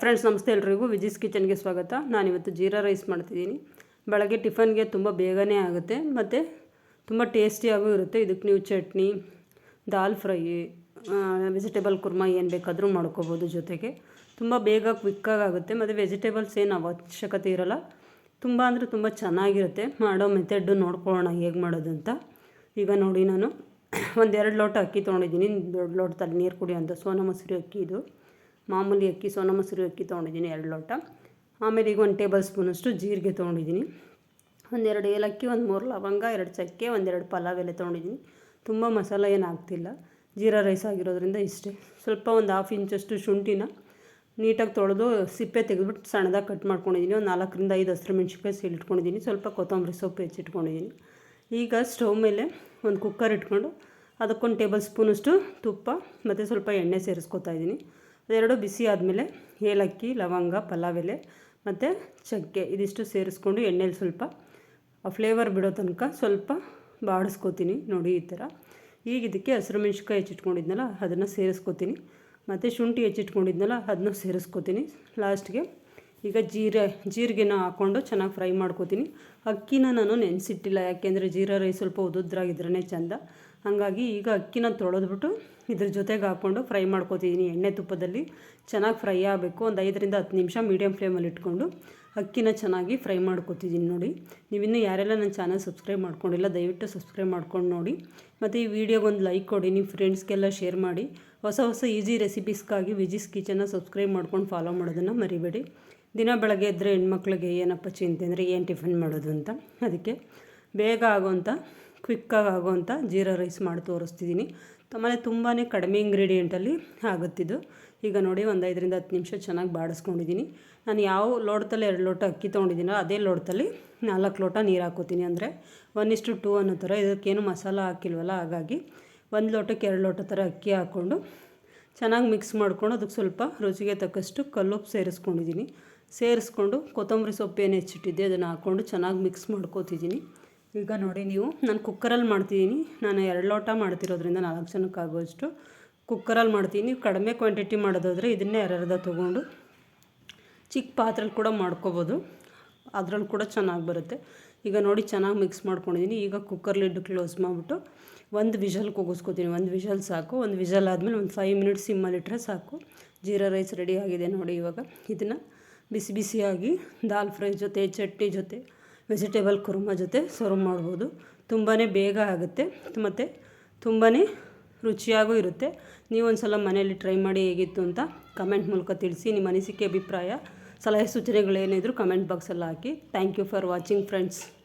Friends, ನಮಸ್ತೆ ಎಲ್ರಿಗೂ. ವಿಜಿಸ್ ಕಿಚನ್ಗೆ ಸ್ವಾಗತ. ನಾನಿವತ್ತು ಜೀರಾ ರೈಸ್ ಮಾಡ್ತಿದ್ದೀನಿ. ಬೆಳಗ್ಗೆ ಟಿಫನ್ಗೆ ತುಂಬ ಬೇಗನೆ ಆಗುತ್ತೆ, ಮತ್ತು ತುಂಬ ಟೇಸ್ಟಿಯಾಗೂ ಇರುತ್ತೆ. ಇದಕ್ಕೆ ನೀವು ಚಟ್ನಿ, ದಾಲ್ ಫ್ರೈ ವೆಜಿಟೇಬಲ್ ಕುರ್ಮಾ ಏನು ಬೇಕಾದರೂ ಮಾಡ್ಕೋಬೋದು ಜೊತೆಗೆ. ತುಂಬ ಬೇಗ ಕ್ವಿಕ್ಕಾಗಿ ಆಗುತ್ತೆ, ಮತ್ತು ವೆಜಿಟೇಬಲ್ಸ್ ಏನು ಅವಶ್ಯಕತೆ ಇರೋಲ್ಲ. ತುಂಬ ಅಂದರೆ ತುಂಬ ಚೆನ್ನಾಗಿರುತ್ತೆ. ಮಾಡೋ ಮೆಥಡ್ಡು ನೋಡ್ಕೊಳ್ಳೋಣ ಹೇಗೆ ಮಾಡೋದು ಅಂತ. ಈಗ ನೋಡಿ ನಾನು ಒಂದೆರಡು ಲೋಟ ಅಕ್ಕಿ ತೊಗೊಂಡಿದ್ದೀನಿ. ದೊಡ್ಡ ಲೋಟದಲ್ಲಿ ನೀರು ಕುಡಿಯೋಂಥ ಸೋನಾ ಮಸೂರಿ ಅಕ್ಕಿ ಇದು. ಮಾಮೂಲಿ ಅಕ್ಕಿ, ಸೋನಾ ಮೊಸರು ಅಕ್ಕಿ ತೊಗೊಂಡಿದ್ದೀನಿ ಎರಡು ಲೋಟ. ಆಮೇಲೆ ಈಗ ಒಂದು ಟೇಬಲ್ ಸ್ಪೂನಷ್ಟು ಜೀರಿಗೆ ತೊಗೊಂಡಿದ್ದೀನಿ. ಒಂದೆರಡು ಏಲಕ್ಕಿ, ಒಂದು ಮೂರು ಲವಂಗ, ಎರಡು ಚಕ್ಕೆ, ಒಂದೆರಡು ಪಲಾವ್ ಎಲೆ ತೊಗೊಂಡಿದ್ದೀನಿ. ತುಂಬ ಮಸಾಲ ಏನು ಆಗ್ತಿಲ್ಲ. ಜೀರಾ ರೈಸ್ ಆಗಿರೋದ್ರಿಂದ ಇಷ್ಟೇ. ಸ್ವಲ್ಪ ಒಂದು ಹಾಫ್ ಇಂಚಷ್ಟು ಶುಂಠಿನ ನೀಟಾಗಿ ತೊಳೆದು ಸಿಪ್ಪೆ ತೆಗೆದುಬಿಟ್ಟು ಸಣ್ಣದಾಗಿ ಕಟ್ ಮಾಡ್ಕೊಂಡಿದ್ದೀನಿ. ಒಂದು ನಾಲ್ಕರಿಂದ ಐದು ಹಸಿರು ಮೆಣಸಿನ್ಕಾಯಿ ಸೀಳಿಟ್ಕೊಂಡಿದ್ದೀನಿ ಸ್ವಲ್ಪ ಕೊತ್ತಂಬರಿ ಸೊಪ್ಪು ಹೆಚ್ಚಿಟ್ಕೊಂಡಿದ್ದೀನಿ. ಈಗ ಸ್ಟವ್ ಮೇಲೆ ಒಂದು ಕುಕ್ಕರ್ ಇಟ್ಕೊಂಡು ಅದಕ್ಕೊಂದು ಟೇಬಲ್ ಸ್ಪೂನಷ್ಟು ತುಪ್ಪ ಮತ್ತು ಸ್ವಲ್ಪ ಎಣ್ಣೆ ಸೇರಿಸ್ಕೊತಾ ಇದ್ದೀನಿ. ಅದೆರಡು ಬಿಸಿ ಆದಮೇಲೆ ಏಲಕ್ಕಿ, ಲವಂಗ ಪಲಾವ್ ಎಲೆ ಮತ್ತು ಚಕ್ಕೆ ಇದಿಷ್ಟು ಸೇರಿಸ್ಕೊಂಡು ಎಣ್ಣೆಲಿ ಸ್ವಲ್ಪ ಫ್ಲೇವರ್ ಬಿಡೋ ತನಕ ಸ್ವಲ್ಪ ಬಾಡಿಸ್ಕೋತೀನಿ ನೋಡಿ ಈ ಥರ. ಈಗ ಇದಕ್ಕೆ ಹಸಿರು ಮೆಣ್ಸಿನ್ಕಾಯಿ ಹೆಚ್ಚಿಟ್ಕೊಂಡಿದ್ನಲ್ಲ, ಅದನ್ನು ಸೇರಿಸ್ಕೋತೀನಿ. ಮತ್ತು ಶುಂಠಿ ಹೆಚ್ಚಿಟ್ಕೊಂಡಿದ್ನಲ್ಲ, ಅದನ್ನ ಸೇರಿಸ್ಕೋತೀನಿ. ಲಾಸ್ಟ್ಗೆ ಈಗ ಜೀರೆ, ಜೀರಿಗೆನ ಹಾಕ್ಕೊಂಡು ಚೆನ್ನಾಗಿ ಫ್ರೈ ಮಾಡ್ಕೋತೀನಿ. ಅಕ್ಕಿನ ನಾನು ನೆನೆಸಿಟ್ಟಿಲ್ಲ, ಯಾಕೆಂದರೆ ಜೀರಾ ರೈಸ್ ಸ್ವಲ್ಪ ಉದುದ್ರಾಗಿದ್ರೇ ಚೆಂದ. ಹಾಗಾಗಿ ಈಗ ಅಕ್ಕಿನ ತೊಳೆದ್ಬಿಟ್ಟು ಇದ್ರ ಜೊತೆಗೆ ಹಾಕ್ಕೊಂಡು ಫ್ರೈ ಮಾಡ್ಕೋತಿದ್ದೀನಿ ಎಣ್ಣೆ ತುಪ್ಪದಲ್ಲಿ. ಚೆನ್ನಾಗಿ ಫ್ರೈ ಆಗಬೇಕು, ಒಂದು ಐದರಿಂದ ಹತ್ತು ನಿಮಿಷ ಮೀಡಿಯಮ್ ಫ್ಲೇಮಲ್ಲಿ ಇಟ್ಕೊಂಡು ಅಕ್ಕಿನ ಚೆನ್ನಾಗಿ ಫ್ರೈ ಮಾಡ್ಕೋತಿದ್ದೀನಿ ನೋಡಿ. ನೀವಿನ್ನೂ ಯಾರೆಲ್ಲ ನನ್ನ ಚಾನಲ್ ಸಬ್ಸ್ಕ್ರೈಬ್ ಮಾಡ್ಕೊಂಡಿಲ್ಲ, ದಯವಿಟ್ಟು ಸಬ್ಸ್ಕ್ರೈಬ್ ಮಾಡ್ಕೊಂಡು ನೋಡಿ. ಮತ್ತು ಈ ವಿಡಿಯೋಗೊಂದು ಲೈಕ್ ಕೊಡಿ ನಿಮ್ಮ ಫ್ರೆಂಡ್ಸ್ಗೆಲ್ಲ ಶೇರ್ ಮಾಡಿ. ಹೊಸ ಹೊಸ ಈಸಿ ರೆಸಿಪೀಸ್ಗಾಗಿ ವಿಜಿಸ್ ಕಿಚನ್ನ ಸಬ್ಸ್ಕ್ರೈಬ್ ಮಾಡ್ಕೊಂಡು ಫಾಲೋ ಮಾಡೋದನ್ನು ಮರಿಬೇಡಿ. ದಿನ ಬೆಳಗ್ಗೆ ಎದ್ದರೆ ಹೆಣ್ಮಕ್ಳಿಗೆ ಏನಪ್ಪ ಚಿಂತೆ ಅಂದರೆ ಏನು ಟಿಫನ್ ಮಾಡೋದು ಅಂತ. ಅದಕ್ಕೆ ಬೇಗ ಆಗೋವಂಥ ಕ್ವಿಕ್ಕಾಗಿ ಆಗೋವಂಥ ಜೀರಾ ರೈಸ್ ಮಾಡಿ ತೋರಿಸ್ತಿದ್ದೀನಿ ತಮ್ಮನೆ ತುಂಬಾ ಕಡಿಮೆ ಇಂಗ್ರೀಡಿಯೆಂಟಲ್ಲಿ ಆಗುತ್ತಿದ್ದು ಈಗ ನೋಡಿ ಒಂದು ಐದರಿಂದ ಹತ್ತು ನಿಮಿಷ ಚೆನ್ನಾಗಿ ಬಾಡಿಸ್ಕೊಂಡಿದ್ದೀನಿ ನಾನು ಯಾವ ಲೋಟದಲ್ಲಿ ಎರಡು ಲೋಟ ಅಕ್ಕಿ ತೊಗೊಂಡಿದ್ದೀನೋ ಅದೇ ಲೋಟದಲ್ಲಿ ನಾಲ್ಕು ಲೋಟ ನೀರು ಹಾಕೋತೀನಿ ಅಂದರೆ ಒನ್ ಇಷ್ಟು ಟೂ ಅನ್ನೋ ಥರ ಇದಕ್ಕೇನು ಮಸಾಲ ಹಾಕಿಲ್ವಲ್ಲ, ಹಾಗಾಗಿ ಒಂದು ಲೋಟಕ್ಕೆ ಎರಡು ಲೋಟ ಥರ ಅಕ್ಕಿ ಹಾಕ್ಕೊಂಡು ಚೆನ್ನಾಗಿ ಮಿಕ್ಸ್ ಮಾಡ್ಕೊಂಡು ಅದಕ್ಕೆ ಸ್ವಲ್ಪ ರುಚಿಗೆ ತಕ್ಕಷ್ಟು ಕಲ್ಲುಪ್ಪು ಸೇರಿಸ್ಕೊಂಡಿದ್ದೀನಿ ಸೇರಿಸ್ಕೊಂಡು ಕೊತ್ತಂಬರಿ ಸೊಪ್ಪು ಏನು ಹೆಚ್ಚಿಟ್ಟಿದ್ದೆ ಅದನ್ನು ಹಾಕ್ಕೊಂಡು ಚೆನ್ನಾಗಿ ಮಿಕ್ಸ್ ಮಾಡ್ಕೋತಿದ್ದೀನಿ ಈಗ ನೋಡಿ ನೀವು, ನಾನು ಕುಕ್ಕರಲ್ಲಿ ಮಾಡ್ತಿದ್ದೀನಿ ನಾನು ಎರಡು ಲೋಟ ಮಾಡ್ತಿರೋದ್ರಿಂದ ನಾಲ್ಕು ಜನಕ್ಕೆ ಆಗೋಷ್ಟು ಕುಕ್ಕರಲ್ಲಿ ಮಾಡ್ತೀನಿ ಕಡಿಮೆ ಕ್ವಾಂಟಿಟಿ ಮಾಡೋದಾದರೆ ಇದನ್ನೇ ಎರಡರ್ಧ ತೊಗೊಂಡು ಚಿಕ್ಕ ಪಾತ್ರೆಲಿ ಕೂಡ ಮಾಡ್ಕೋಬೋದು. ಅದರಲ್ಲಿ ಕೂಡ ಚೆನ್ನಾಗಿ ಬರುತ್ತೆ. ಈಗ ನೋಡಿ ಚೆನ್ನಾಗಿ ಮಿಕ್ಸ್ ಮಾಡ್ಕೊಂಡಿದ್ದೀನಿ ಈಗ ಕುಕ್ಕರ್ ಲಿಡ್ ಕ್ಲೋಸ್ ಮಾಡಿಬಿಟ್ಟು ಒಂದು ವಿಷಲ್ ಕೂಗಿಸ್ಕೊತೀನಿ. ಒಂದು ವಿಷಲ್ ಸಾಕು. ಒಂದು ವಿಷಲ್ ಆದಮೇಲೆ ಒಂದು ಫೈವ್ ಮಿನಿಟ್ಸ್ ಸಿಮ್ಮಲ್ಲಿಟ್ಟರೆ ಸಾಕು. ಜೀರಾ ರೈಸ್ ರೆಡಿ ಆಗಿದೆ ನೋಡಿ ಇವಾಗ. ಇದನ್ನು ಬಿಸಿ ಬಿಸಿಯಾಗಿ ದಾಲ್ ಫ್ರೈ ಜೊತೆ, ಚಟ್ನಿ ಜೊತೆ ವೆಜಿಟೇಬಲ್ ಕುರ್ಮ ಜೊತೆ ಸರ್ವ್ ಮಾಡ್ಬೋದು. ತುಂಬಾ ಬೇಗ ಆಗುತ್ತೆ. ಮತ್ತು ತುಂಬಾ ರುಚಿಯಾಗೂ ಇರುತ್ತೆ. ನೀವು ಒಂದು ಸಲ ಮನೆಯಲ್ಲಿ ಟ್ರೈ ಮಾಡಿ ಹೇಗಿತ್ತು ಅಂತ ಕಮೆಂಟ್ ಮೂಲಕ ತಿಳಿಸಿ. ನಿಮ್ಮ ಅನಿಸಿಕೆ, ಅಭಿಪ್ರಾಯ, ಸಲಹೆ, ಸೂಚನೆಗಳೇನಿದ್ರು ಕಮೆಂಟ್ ಬಾಕ್ಸಲ್ಲಿ ಹಾಕಿ. Thank you for watching friends